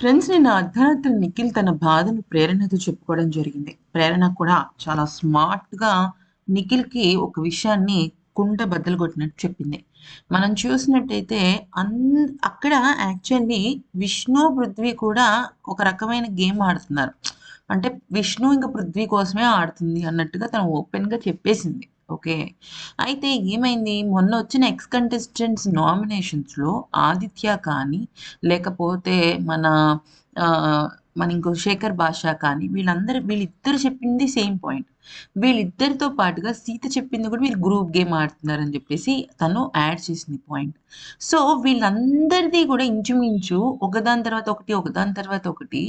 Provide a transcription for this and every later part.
Friends నిన్న అర్ధరాత్రి నిఖిల్ తన బాధను ప్రేరణతో చెప్పుకోవడం జరిగింది. ప్రేరణ కూడా చాలా స్మార్ట్గా నిఖిల్కి ఒక విషయాన్ని కుండ బద్దలు కొట్టినట్టు చెప్పింది. మనం చూసినట్టయితే అన్ అక్కడ యాక్చువల్లీ విష్ణు పృథ్వీ కూడా ఒక రకమైన గేమ్ ఆడుతున్నారు. అంటే విష్ణు ఇంకా పృథ్వీ కోసమే ఆడుతుంది అన్నట్టుగా తను ఓపెన్గా చెప్పేసింది. ఓకే. అయితే ఏమైంది? మొన్న వచ్చిన ఎక్స్ కంటెస్టెంట్స్ నామినేషన్స్లో ఆదిత్య కానీ లేకపోతే మన మన ఇంకో శేఖర్ భాష కానీ వీళ్ళందరూ వీళ్ళిద్దరు చెప్పింది సేమ్ పాయింట్ వీళ్ళిద్దరితో పాటుగా సీత చెప్పింది కూడా వీళ్ళు గ్రూప్ గేమ్ ఆడుతున్నారని చెప్పేసి తను యాడ్ చేసింది పాయింట్ సో వీళ్ళందరిది కూడా ఇంచుమించు ఒకదాని తర్వాత ఒకటి ఒకదాని తర్వాత ఒకటి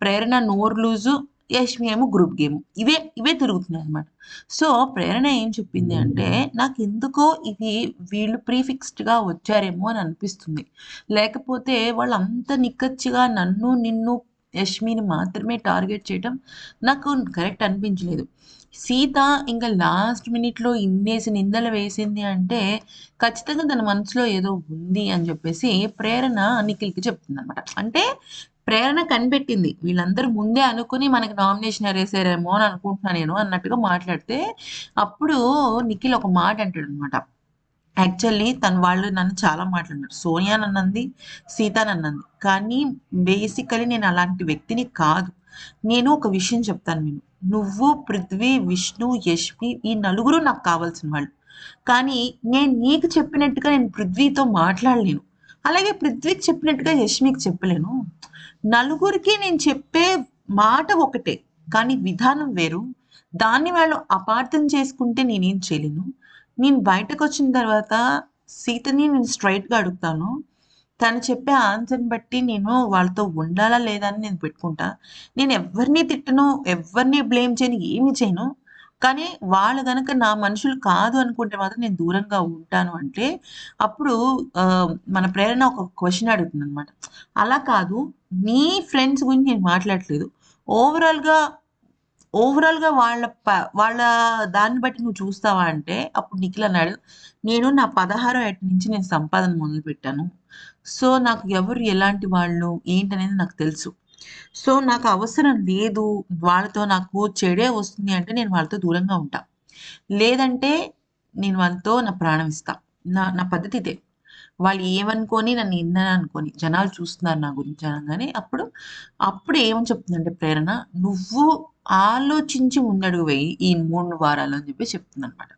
ప్రేరణ నోర్ లూజు యష్మి ఏమో గ్రూప్ గేమ్ ఇవే ఇవే తిరుగుతున్నాయి అనమాట సో ప్రేరణ ఏం చెప్పింది అంటే నాకు ఎందుకో ఇది వీళ్ళు ప్రీఫిక్స్డ్గా వచ్చారేమో అని అనిపిస్తుంది. లేకపోతే వాళ్ళు అంత నిక్కచ్చిగా నన్ను నిన్ను యష్మిని మాత్రమే టార్గెట్ చేయడం నాకు కరెక్ట్ అనిపించలేదు. సీత ఇంకా లాస్ట్ మినిట్లో ఇన్నేసి నిందలు వేసింది అంటే ఖచ్చితంగా తన మనసులో ఏదో ఉంది అని చెప్పేసి ప్రేరణ నిఖిల్కి చెప్తుంది అనమాట అంటే ప్రేరణ కనిపెట్టింది. వీళ్ళందరూ ముందే అనుకుని మనకి నామినేషన్ వేసారేమో అని అనుకుంటున్నాను నేను అన్నట్టుగా మాట్లాడితే అప్పుడు నిఖిల్ ఒక మాట అంటాడు అనమాట యాక్చువల్లీ తను వాళ్ళు నన్ను చాలా మాట్లాడినారు. సోనియా నన్నంది సీత నన్నంది. కానీ బేసికలీ నేను అలాంటి వ్యక్తిని కాదు. నేను ఒక విషయం చెప్తాను నేను. నువ్వు పృథ్వీ విష్ణు యష్మి ఈ నలుగురు నాకు కావాల్సిన వాళ్ళు. కానీ నేను నీకు చెప్పినట్టుగా నేను పృథ్వీతో మాట్లాడలేను. అలాగే పృథ్వీకి చెప్పినట్టుగా యష్మికి చెప్పలేను. నలుగురికి నేను చెప్పే మాట ఒకటే కానీ విధానం వేరు. దాన్ని వాళ్ళు అపార్థం చేసుకుంటే నేనేం చేయలేను. నేను బయటకు వచ్చిన తర్వాత సీతని నేను స్ట్రైట్గా అడుగుతాను. తను చెప్పే ఆన్సర్ని బట్టి నేను వాళ్ళతో ఉండాలా లేదా అని నేను పెట్టుకుంటా. నేను ఎవరిని తిట్టను ఎవరిని బ్లేమ్ చేయను ఏమి చేయను. కానీ వాళ్ళు కనుక నా మనుషులు కాదు అనుకుంటే మాత్రం నేను దూరంగా ఉంటాను అంటే అప్పుడు మన ప్రేరణ ఒక క్వశ్చన్ అడుగుతుంది అనమాట అలా కాదు నీ ఫ్రెండ్స్ గురించి నేను మాట్లాడట్లేదు. ఓవరాల్గా ఓవరాల్గా వాళ్ళ ప వాళ్ళ దాన్ని బట్టి నువ్వు చూస్తావా అంటే అప్పుడు నిఖిల్ అన్నాడు నేను నా పదహారో ఏట నుంచి నేను సంపాదన మొదలు పెట్టాను సో నాకు ఎవరు ఎలాంటి వాళ్ళు ఏంటనేది నాకు తెలుసు. సో నాకు అవసరం లేదు. వాళ్ళతో నాకు చెడే వస్తుంది అంటే నేను వాళ్ళతో దూరంగా ఉంటా. లేదంటే నేను వాళ్ళతో నా ప్రాణం ఇస్తా. నా నా పద్ధతి ఇదే. వాళ్ళు ఏమనుకొని నన్ను ఇందని అనుకొని జనాలు చూస్తున్నారు నా గురించి అనగానే అప్పుడు అప్పుడు ఏమని చెప్తుందంటే ప్రేరణ నువ్వు ఆలోచించి ముందడుగు వేయి ఈ మూడు వారాలు అని చెప్పి చెప్తుంది అనమాట